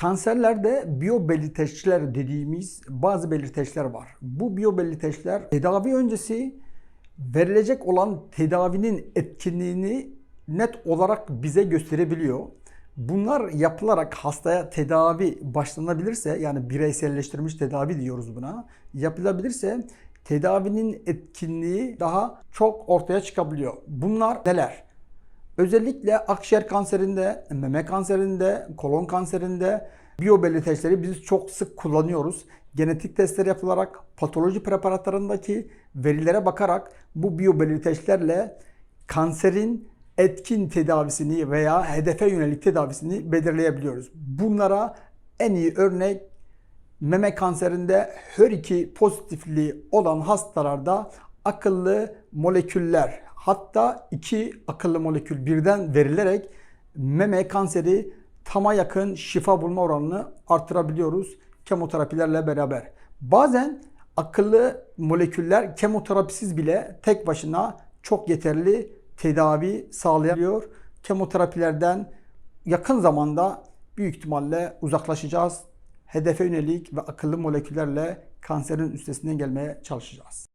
Kanserlerde biyobelirteçler dediğimiz bazı belirteçler var. Bu biyobelirteçler tedavi öncesi verilecek olan tedavinin etkinliğini net olarak bize gösterebiliyor. Bunlar yapılarak hastaya tedavi başlanabilirse yani bireyselleştirilmiş tedavi diyoruz buna. Yapılabilirse tedavinin etkinliği daha çok ortaya çıkabiliyor. Bunlar neler? Özellikle akciğer kanserinde, meme kanserinde, kolon kanserinde biyobelirteçleri biz çok sık kullanıyoruz. Genetik testler yapılarak patoloji preparatlarındaki verilere bakarak bu biyobelirteçlerle kanserin etkin tedavisini veya hedefe yönelik tedavisini belirleyebiliyoruz. Bunlara en iyi örnek meme kanserinde HER2 pozitifliği olan hastalarda akıllı moleküller hatta iki akıllı molekül birden verilerek meme kanseri tama yakın şifa bulma oranını artırabiliyoruz kemoterapilerle beraber. Bazen akıllı moleküller kemoterapisiz bile tek başına çok yeterli tedavi sağlayabiliyor. Kemoterapilerden yakın zamanda büyük ihtimalle uzaklaşacağız. Hedefe yönelik ve akıllı moleküllerle kanserin üstesinden gelmeye çalışacağız.